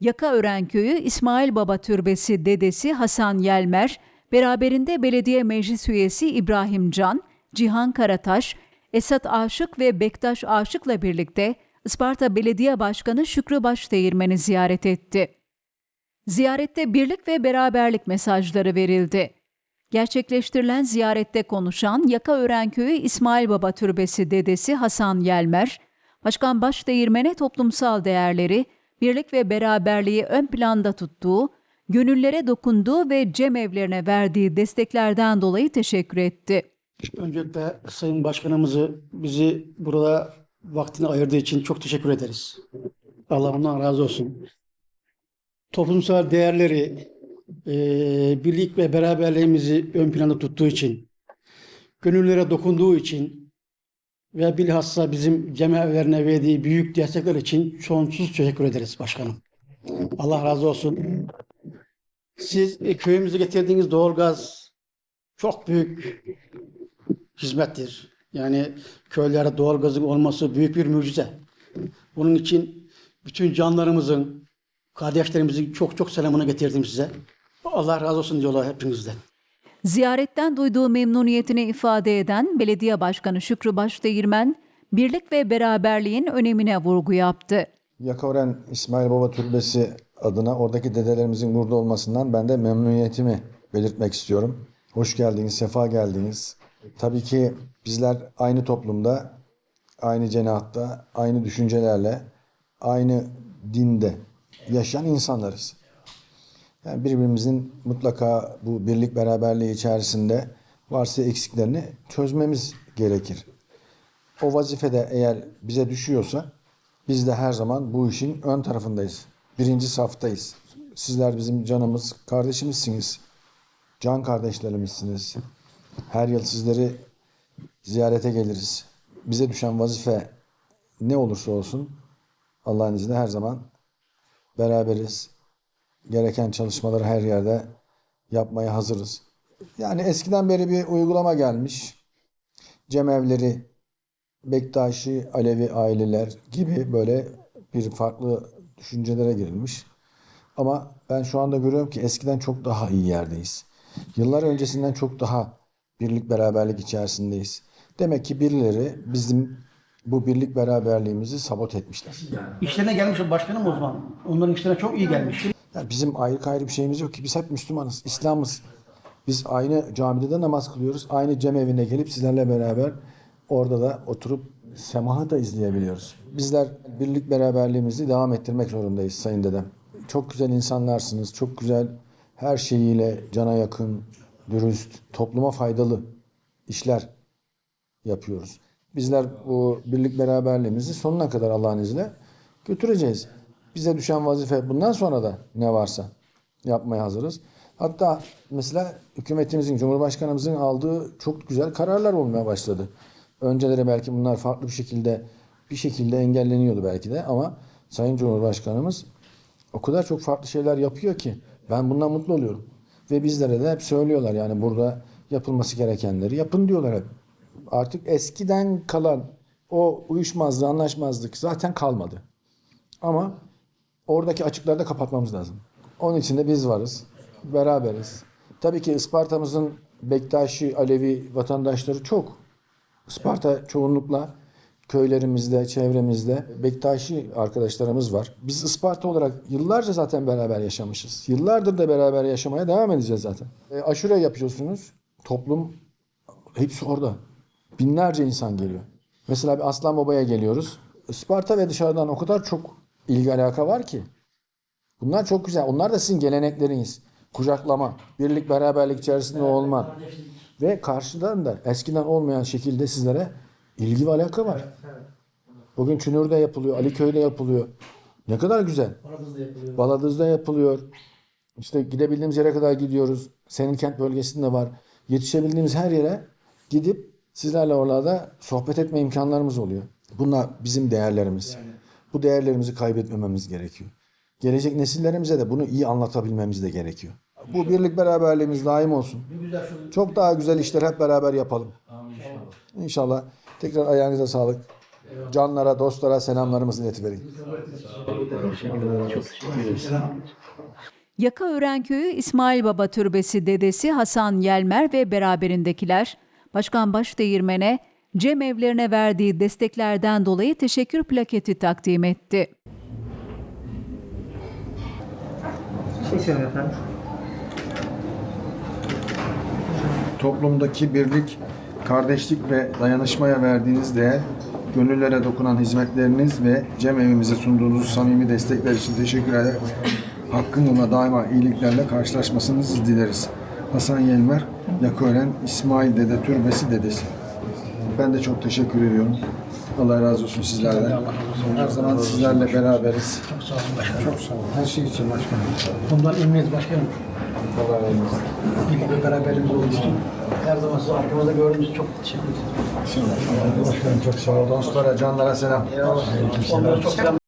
Yakaören Köyü İsmail Baba Türbesi dedesi Hasan Yelmer, beraberinde belediye meclis üyesi İbrahim Can, Cihan Karataş, Esat Aşık ve Bektaş Aşık'la birlikte Isparta Belediye Başkanı Şükrü Başdeğirmen'i ziyaret etti. Ziyarette birlik ve beraberlik mesajları verildi. Gerçekleştirilen ziyarette konuşan Yakaören Köyü İsmail Baba Türbesi dedesi Hasan Yelmer, Başkan Başdeğirmen'e toplumsal değerleri, birlik ve beraberliği ön planda tuttuğu, gönüllere dokunduğu ve cemevlerine verdiği desteklerden dolayı teşekkür etti. Öncelikle Sayın Başkanımızı bizi burada vaktini ayırdığı için çok teşekkür ederiz. Allah ondan razı olsun. Toplumsal değerleri, eee, birlik ve beraberliğimizi ön planda tuttuğu için, gönüllere dokunduğu için ve bilhassa bizim cemevlerine verdiği büyük destekler için sonsuz teşekkür ederiz başkanım. Allah razı olsun. Siz e, köyümüze getirdiğiniz doğalgaz çok büyük hizmettir. Yani köylerde doğalgazın olması büyük bir mucize. Bunun için bütün canlarımızın, kardeşlerimizin çok çok selamını getirdim size. Allah razı olsun diyorlar hepinizden. Ziyaretten duyduğu memnuniyetini ifade eden Belediye Başkanı Şükrü Başdeğirmen, birlik ve beraberliğin önemine vurgu yaptı. Yakaören İsmail Baba Türbesi adına oradaki dedelerimizin burada olmasından ben de memnuniyetimi belirtmek istiyorum. Hoş geldiniz, sefa geldiniz. Tabii ki bizler aynı toplumda, aynı cenahta, aynı düşüncelerle, aynı dinde yaşayan insanlarız. Yani birbirimizin mutlaka bu birlik beraberliği içerisinde varsa eksiklerini çözmemiz gerekir. O vazifede eğer bize düşüyorsa biz de her zaman bu işin ön tarafındayız. Birinci saftayız. Sizler bizim canımız, kardeşimizsiniz. Can kardeşlerimizsiniz. Her yıl sizleri ziyarete geliriz. Bize düşen vazife ne olursa olsun Allah'ın izniyle her zaman beraberiz. Gereken çalışmaları her yerde yapmaya hazırız. Yani eskiden beri bir uygulama gelmiş. Cemevleri, Bektaşi, Alevi aileler gibi böyle bir farklı düşüncelere girilmiş. Ama ben şu anda görüyorum ki eskiden çok daha iyi yerdeyiz. Yıllar öncesinden çok daha birlik beraberlik içerisindeyiz. Demek ki birileri bizim bu birlik beraberliğimizi sabot etmişler. İşlerine gelmiş başkanım o zaman. Onların işlerine çok iyi gelmiş. Yani bizim ayrı gayrı bir şeyimiz yok ki. Biz hep Müslümanız, İslam'ız. Biz aynı camide de namaz kılıyoruz. Aynı cemevine gelip sizlerle beraber orada da oturup semahı da izleyebiliyoruz. Bizler birlik beraberliğimizi devam ettirmek zorundayız sayın dedem. Çok güzel insanlarsınız. Çok güzel her şeyiyle cana yakın, dürüst, topluma faydalı işler yapıyoruz. Bizler bu birlik beraberliğimizi sonuna kadar Allah'ın izniyle götüreceğiz. Bize düşen vazife bundan sonra da ne varsa yapmaya hazırız. Hatta mesela hükümetimizin, Cumhurbaşkanımızın aldığı çok güzel kararlar olmaya başladı. Önceleri belki bunlar farklı bir şekilde bir şekilde engelleniyordu belki de ama Sayın Cumhurbaşkanımız o kadar çok farklı şeyler yapıyor ki ben bundan mutlu oluyorum. Ve bizlere de hep söylüyorlar yani burada yapılması gerekenleri yapın diyorlar hep. Artık eskiden kalan o uyuşmazlık, anlaşmazlık zaten kalmadı. Ama oradaki açıkları da kapatmamız lazım. Onun için de biz varız. Beraberiz. Tabii ki Isparta'mızın Bektaşi, Alevi vatandaşları çok. Isparta çoğunlukla köylerimizde, çevremizde Bektaşi arkadaşlarımız var. Biz Isparta olarak yıllarca zaten beraber yaşamışız. Yıllardır da beraber yaşamaya devam edeceğiz zaten. E, aşure yapıyorsunuz. Toplum hepsi orada. Binlerce insan geliyor. Mesela bir Aslan Baba'ya geliyoruz. Isparta ve dışarıdan o kadar çok ilgi alaka var ki. Bunlar çok güzel. Onlar da sizin gelenekleriniz. Kucaklama, birlik beraberlik içerisinde olma. Ve karşıdan da eskiden olmayan şekilde sizlere ilgi ve alaka var. Bugün Çünür'de yapılıyor, Aliköy'de yapılıyor. Ne kadar güzel. Baladız'da yapılıyor. İşte gidebildiğimiz yere kadar gidiyoruz. Senin kent bölgesinde var. Yetişebildiğimiz her yere gidip sizlerle oralarda sohbet etme imkanlarımız oluyor. Bunlar bizim değerlerimiz. Bu değerlerimizi kaybetmememiz gerekiyor. Gelecek nesillerimize de bunu iyi anlatabilmemiz de gerekiyor. Bu birlik beraberliğimiz daim olsun. Çok daha güzel işler hep beraber yapalım. İnşallah. Tekrar ayağınıza sağlık. canlara, dostlara selamlarımızı iletiverin. Yakaören Köyü İsmail Baba Türbesi dedesi Hasan Yelmer ve beraberindekiler Başkan Başdeğirmen'e Cem evlerine verdiği desteklerden dolayı teşekkür plaketi takdim etti. Toplumdaki birlik, kardeşlik ve dayanışmaya verdiğiniz değer, gönüllere dokunan hizmetleriniz ve Cem evimize sunduğunuz samimi destekler için teşekkür eder. Hakkın yoluna daima iyiliklerle karşılaşmasınızı dileriz. Hasan Yelmer, Yakören, İsmail Dede Türbesi dedesi. Ben de çok teşekkür ediyorum. Allah razı olsun sizlerden. Her zaman sizlerle beraberiz. Çok sağ olun başkanım. Çok sağ olun. Her şey için başkanım. Bundan eminiz başkanım. Allah razı olsun. Birlik ve beraberliğimiz olduğu için her zaman sizi arkamızda gördüğünüz çok teşekkür ederim. Başkanım çok sağ olun. Dostlara, canlara selam. Onlara çok selam.